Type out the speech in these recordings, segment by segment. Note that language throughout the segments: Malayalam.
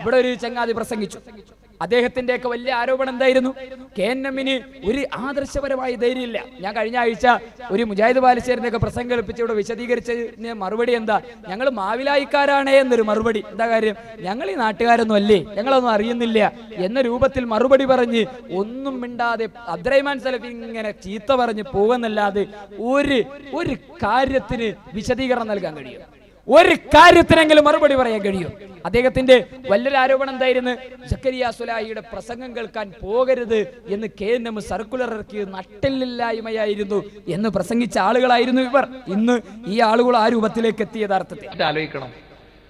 ഇവിടെ ഒരു ചങ്ങാതി പ്രസംഗിച്ചു. അദ്ദേഹത്തിന്റെ ഒക്കെ വലിയ ആരോപണം എന്തായിരുന്നു? കെ എൻ എമ്മിന് ഒരു ആദർശപരമായ ധൈര്യമില്ല. ഞാൻ കഴിഞ്ഞ ആഴ്ച ഒരു മുജാഹിദ് ബാലിശ്ശേരിന്റെ ഒക്കെ പ്രസംഗം കേൾപ്പിച്ച് ഇവിടെ വിശദീകരിച്ചതിന് മറുപടി എന്താ? ഞങ്ങൾ മാവിലായിക്കാരാണേ എന്നൊരു മറുപടി. എന്താ കാര്യം? ഞങ്ങൾ ഈ നാട്ടുകാരൊന്നും അല്ലേ? ഞങ്ങളൊന്നും അറിയുന്നില്ല എന്ന രൂപത്തിൽ മറുപടി പറഞ്ഞ് ഒന്നും മിണ്ടാതെ അബ്ദുറഹ്മാൻ സലഫി ഇങ്ങനെ ചീത്ത പറഞ്ഞ് പോകുന്നല്ലാതെ ഒരു ഒരു കാര്യത്തിന് വിശദീകരണം നൽകാൻ കഴിയും. ഒരു കാര്യത്തിനെങ്കിലും മറുപടി പറയാൻ കഴിയും? അദ്ദേഹത്തിന്റെ വലിയൊരു ആരോപണം എന്തായിരുന്നു? ജക്കരിയ സുലാഹിയുടെ പ്രസംഗം കേൾക്കാൻ പോകരുത് എന്ന് കെ എൻ എം സർക്കുലർ ഇറക്കി നട്ടില്ലായ്മയായിരുന്നു എന്ന് പ്രസംഗിച്ച ആളുകളായിരുന്നു ഇവർ. ഇന്ന് ഈ ആളുകൾ ആ രൂപത്തിലേക്ക് എത്തിയ യഥാർത്ഥത്തിൽ ആലോചിക്കണം.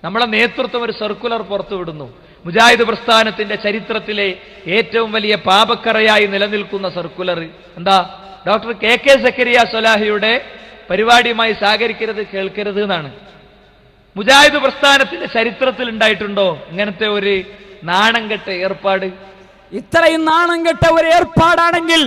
നമ്മളെ നേതൃത്വം ഒരു സർക്കുലർ പുറത്തുവിടുന്നു. മുജാഹിദ് പ്രസ്ഥാനത്തിന്റെ ചരിത്രത്തിലെ ഏറ്റവും വലിയ പാപക്കറയായി നിലനിൽക്കുന്ന സർക്കുലർ എന്താ? ഡോക്ടർ കെ കെ സക്കരിയ സൊലാഹിയുടെ പരിപാടിയുമായി സഹകരിക്കരുത് കേൾക്കരുത് എന്നാണ്. മുജാഹിദ് പ്രസ്ഥാനത്തിന്റെ ചരിത്രത്തിൽ ഉണ്ടായിട്ടുണ്ടോ? ഇങ്ങനത്തെ ഒരു നാണം കെട്ട ഏർപ്പാട്? ഇത്രയും നാണം കെട്ട ഒരു ഏർപ്പാടാണെങ്കിൽ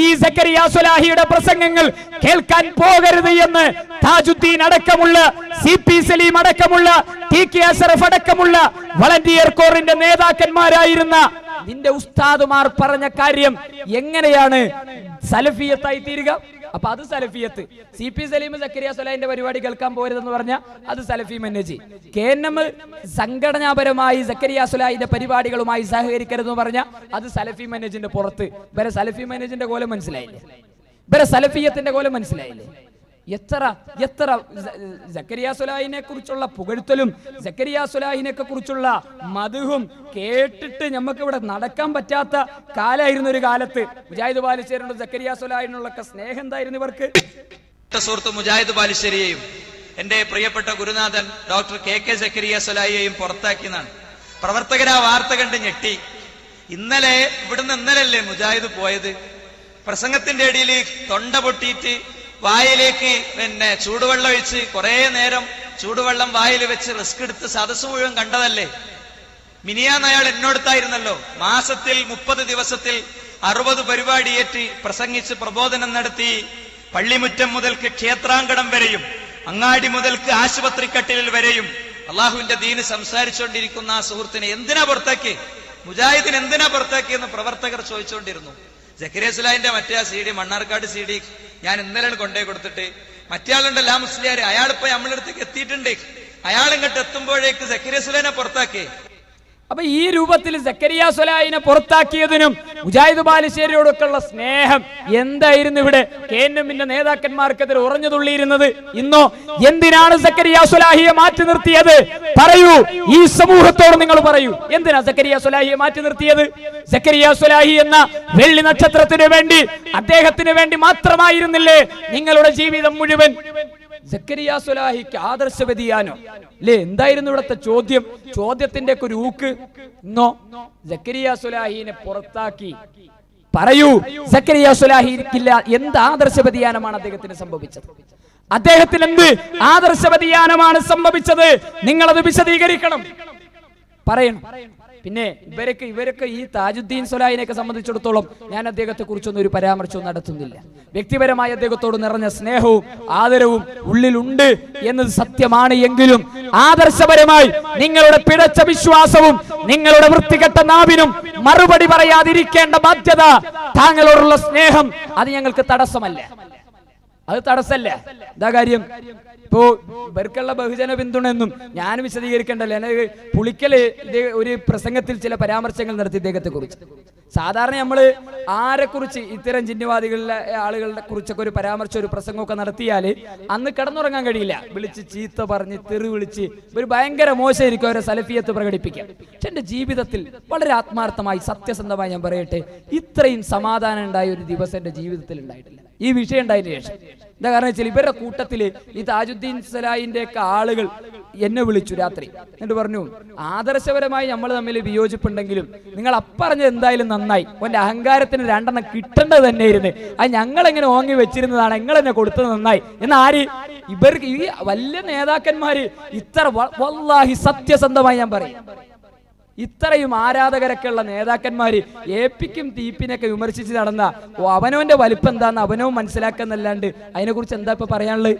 ഈ സക്കരിയ സുലാഹിയുടെ പ്രസംഗങ്ങൾ കേൾക്കാൻ പോകരുത് എന്ന് താജുദ്ദീൻ അടക്കമുള്ള സി പി സലീം അടക്കമുള്ള ടി കെ അസറഫ് അടക്കമുള്ള വളണ്ടിയർ കോറിന്റെ നേതാക്കന്മാരായിരുന്ന നിന്റെ ഉസ്താദുമാർ പറഞ്ഞ കാര്യം എങ്ങനെയാണ്? സലഫിയത്തായി തീരുക. അപ്പൊ അത് സലഫിയത്ത്. സി പി സലീം സക്കരിയ സൊലൈന്റെ പരിപാടി കേൾക്കാൻ പോരുതെന്ന് പറഞ്ഞ അത് സലഫി മനേജി കെ എൻ എം സംഘടനാപരമായി സക്കരിയ സൊലൈന്റെ പരിപാടികളുമായി സഹകരിക്കരുതെന്ന് പറഞ്ഞ അത് സലഫി മനേജിന്റെ പുറത്ത്. ഇവരെ സലഫി മനേജിന്റെ കോലം മനസ്സിലായില്ലേ? ഇവരെ സലഫിയത്തിന്റെ കോലം മനസ്സിലായില്ലേ? എത്ര എത്ര ജക്കരിയ സുലാഹിനെ കുറിച്ചുള്ള പുകഴ്ത്തലും സക്കരിയ സുലാഹിനെ കുറിച്ചുള്ള മധുവും കേട്ടിട്ട് നമുക്ക് ഇവിടെ നടക്കാൻ പറ്റാത്ത കാലായിരുന്നു ഒരു കാലത്ത്. മുജാഹിദ് ബാലുശ്ശേരിയുടെ സക്കരിയ സുലാഹിനുള്ള സ്നേഹം എന്തായിരുന്നു ഇവർക്ക്? സുഹൃത്ത് മുജാഹിദ് ബാലുശ്ശേരിയെയും എന്റെ പ്രിയപ്പെട്ട ഗുരുനാഥൻ ഡോക്ടർ കെ കെ ജക്കരിയ സുലാഹിയെയും പുറത്താക്കിയതാണ് പ്രവർത്തകരാ വാർത്ത കണ്ട് ഞെട്ടി. ഇന്നലെ ഇവിടുന്ന് ഇന്നലല്ലേ മുജാഹിദ് പോയത്? പ്രസംഗത്തിന്റെ ഇടയിൽ തൊണ്ട പൊട്ടിയിട്ട് വായിലേക്ക് പിന്നെ ചൂടുവെള്ളം ഒഴിച്ച് കുറെ നേരം ചൂടുവെള്ളം വായിൽ വെച്ച് റിസ്ക് എടുത്ത് സദസ് മുഴുവൻ കണ്ടതല്ലേ? മിനിയാന്ന് അയാൾ എന്നോടത്തായിരുന്നല്ലോ. മാസത്തിൽ മുപ്പത് ദിവസത്തിൽ അറുപത് പരിപാടിയേറ്റ് പ്രസംഗിച്ച് പ്രബോധനം നടത്തി. പള്ളിമുറ്റം മുതൽക്ക് ക്ഷേത്രാങ്കണം വരെയും അങ്ങാടി മുതൽക്ക് ആശുപത്രിക്കട്ടിലിൽ വരെയും അള്ളാഹുവിന്റെ ദീന് സംസാരിച്ചുകൊണ്ടിരിക്കുന്ന ആ സുഹൃത്തിനെ എന്തിനാ പുറത്താക്കി മുജാഹിദിന് എന്തിനാ പുറത്താക്കി എന്ന് പ്രവർത്തകർ ചോദിച്ചുകൊണ്ടിരുന്നു ജക്കരിയസ്ലാഹിന്റെ മറ്റേ ആ C D Mannarkkad C D ഞാൻ ഇന്നലെ കൊണ്ടുപോയി കൊടുത്തിട്ട്. മറ്റേ ആളുണ്ടല്ലോ ആ മുസ്ലിയാർ അയാളിപ്പോ നമ്മളടുത്തേക്ക് എത്തിയിട്ടുണ്ട്. അയാൾ ഇങ്ങോട്ട് എത്തുമ്പോഴേക്ക് ജക്കരിയസ്ലാഹിനെ പുറത്താക്കി. അപ്പൊ ഈ രൂപത്തിൽ സക്കരിയ സൊലായിനെ പുറത്താക്കിയതിനും മുജാഹിദ് ബാലുശ്ശേരിയോടൊക്കെയുള്ള സ്നേഹം എന്തായിരുന്നു ഇവിടെ? കെ എൻ എമ്മിന്റെ നേതാക്കന്മാർക്കെതിരെ ഉറഞ്ഞു തുള്ളിയിരുന്നത് ഇന്നോ? എന്തിനാണ് സക്കരിയ സുലാഹിയെ മാറ്റി നിർത്തിയത്? പറയൂ. ഈ സമൂഹത്തോട് നിങ്ങൾ പറയൂ. എന്തിനാ സക്കരിയ സുലാഹിയെ മാറ്റി നിർത്തിയത്? സക്കരിയ സുലാഹി എന്ന വെള്ളി നക്ഷത്രത്തിന് വേണ്ടി അദ്ദേഹത്തിന് വേണ്ടി മാത്രമായിരുന്നില്ലേ? നിങ്ങളുടെ ജീവിതം മുഴുവൻ. സക്കരിയ സുലാഹിക്ക് ആദർശ വ്യതിയാനോ അല്ലേ എന്തായിരുന്നു ഇവിടുത്തെ ചോദ്യം? ചോദ്യത്തിന്റെ ഒരു ഊക്ക്. ഇന്നോ സക്കരിയ സുലാഹിനെ പുറത്താക്കി. പറയൂ സക്കരിയ സുലാഹിക്കില്ല എന്ത് ആദർശ വ്യതിയാനമാണ് അദ്ദേഹത്തിന് സംഭവിച്ചത്? അദ്ദേഹത്തിന് എന്ത് ആദർശ വ്യതിയാനമാണ് സംഭവിച്ചത്? നിങ്ങളത് വിശദീകരിക്കണം. പറയണം. പിന്നെ ഇവരൊക്കെ ഇവരൊക്കെ ഈ താജുദ്ദീൻ സൊലാഹിനെയൊക്കെ സംബന്ധിച്ചിടത്തോളം ഞാൻ അദ്ദേഹത്തെ കുറിച്ചൊന്നും ഒരു പരാമർശവും നടത്തുന്നില്ല. വ്യക്തിപരമായ അദ്ദേഹത്തോട് നിറഞ്ഞ സ്നേഹവും ആദരവും ഉള്ളിലുണ്ട് എന്നത് സത്യമാണ് എങ്കിലും ആദർശപരമായി നിങ്ങളുടെ പിടച്ച വിശ്വാസവും നിങ്ങളുടെ വൃത്തികെട്ട നാവിനും മറുപടി പറയാതിരിക്കേണ്ട ബാധ്യത താങ്കളോടുള്ള സ്നേഹം അത് ഞങ്ങൾക്ക് തടസ്സമല്ല. അത് തടസ്സല്ലേ? എന്താ കാര്യം. ഇപ്പോ ഇവർക്കുള്ള ബഹുജന പിന്തുണ എന്നും ഞാൻ വിശദീകരിക്കേണ്ടല്ലോ. എന്നെ പുളിക്കൽ ഒരു പ്രസംഗത്തിൽ ചില പരാമർശങ്ങൾ നടത്തി ഇദ്ദേഹത്തെ കുറിച്ച് സാധാരണ നമ്മൾ ആരെക്കുറിച്ച് ഇത്തരം ചിഹ്നവാദികളിലെ ആളുകളുടെ കുറിച്ചൊക്കെ ഒരു പരാമർശം ഒരു പ്രസംഗമൊക്കെ നടത്തിയാൽ അന്ന് കിടന്നുറങ്ങാൻ കഴിയില്ല. വിളിച്ച് ചീത്ത പറഞ്ഞ് തെറി വിളിച്ച് ഒരു ഭയങ്കര മോശമായിരിക്കും അവരെ സലഫിയത്ത് പ്രകടിപ്പിക്കാം പക്ഷെ എന്റെ ജീവിതത്തിൽ വളരെ ആത്മാർത്ഥമായി സത്യസന്ധമായി ഞാൻ പറയട്ടെ ഇത്രയും സമാധാനം ഉണ്ടായ ഒരു ദിവസം എന്റെ ജീവിതത്തിൽ ഉണ്ടായിട്ടില്ല. ഈ വിഷയം ഉണ്ടായതിനു ശേഷം. എന്താ കാരണം വെച്ചാൽ ഇവരുടെ കൂട്ടത്തിൽ ഈ താജുദ്ദീൻ സലായിന്റെയൊക്കെ ആളുകൾ എന്നെ വിളിച്ചു രാത്രി. എന്നിട്ട് പറഞ്ഞു ആദർശപരമായി നമ്മൾ തമ്മിൽ വിയോജിപ്പുണ്ടെങ്കിലും നിങ്ങൾ അപ്പറഞ്ഞത് എന്തായാലും നന്നായി. ഓന്റെ അഹങ്കാരത്തിന് രണ്ടെണ്ണം കിട്ടേണ്ടത് തന്നെയായിരുന്നു. അത് ഞങ്ങൾ എങ്ങനെ ഓങ്ങി വെച്ചിരുന്നതാണ് എന്നെ കൊടുത്തത് നന്നായി. എന്ന് ആര്? ഇവർക്ക് ഈ വലിയ നേതാക്കന്മാര് ഇത്ര വല്ലാഹി സത്യസന്ധമായി ഞാൻ പറയും. ഇത്രയും ആരാധകരൊക്കെ ഉള്ള നേതാക്കന്മാര് ഏപ്പിക്കും തീപ്പിനൊക്കെ വിമർശിച്ച് നടന്ന അവനവന്റെ വലിപ്പം എന്താന്ന് അവനവും മനസ്സിലാക്കുന്നല്ലാണ്ട് അതിനെക്കുറിച്ച് എന്താ ഇപ്പൊ പറയാനുള്ളത്?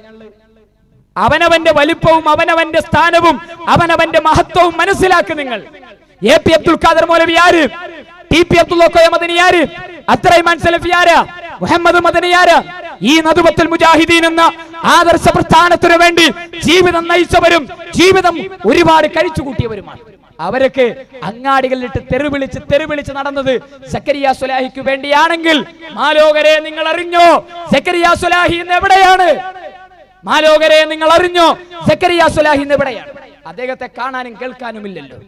അവനവന്റെ വലിപ്പവും അവനവന്റെ സ്ഥാനവും അവനവന്റെ മഹത്വവും മനസ്സിലാക്കി നിങ്ങൾ. എ പി അബ്ദുൽ ഖാദർ മൗലവി ആര്? ടി പി അബ്ദുൽ ആര്? അത്രൈമാൻ സലഫി ആര്? മുഹമ്മദ് മദനി ആര്? ഈ നദുബത്തുൽ മുജാഹിദീൻ എന്ന ആദർശ പ്രസ്ഥാനത്തിനു വേണ്ടി ജീവിതം നയിച്ചവരും ജീവിതം ഒരുപാട് കഴിച്ചു കൂട്ടിയവരുമാണ്. അവരൊക്കെ അങ്ങാടികളിലിട്ട് തെരുവിളിച്ച് തെരുവിളിച്ച് നടന്നത് സക്കരിയ സുലാഹിക്ക് വേണ്ടിയാണെങ്കിൽ മാലോകരെ നിങ്ങൾ അറിഞ്ഞോ? സക്കരിയ സുലാഹി ഇന്ന് എവിടെയാണ്? മാലോകരെ നിങ്ങൾ അറിഞ്ഞോ? സക്കരിയ സുലാഹി ഇന്ന് എവിടെയാണ് അദ്ദേഹത്തെ കാണാനും കേൾക്കാനും ഇല്ലല്ലോ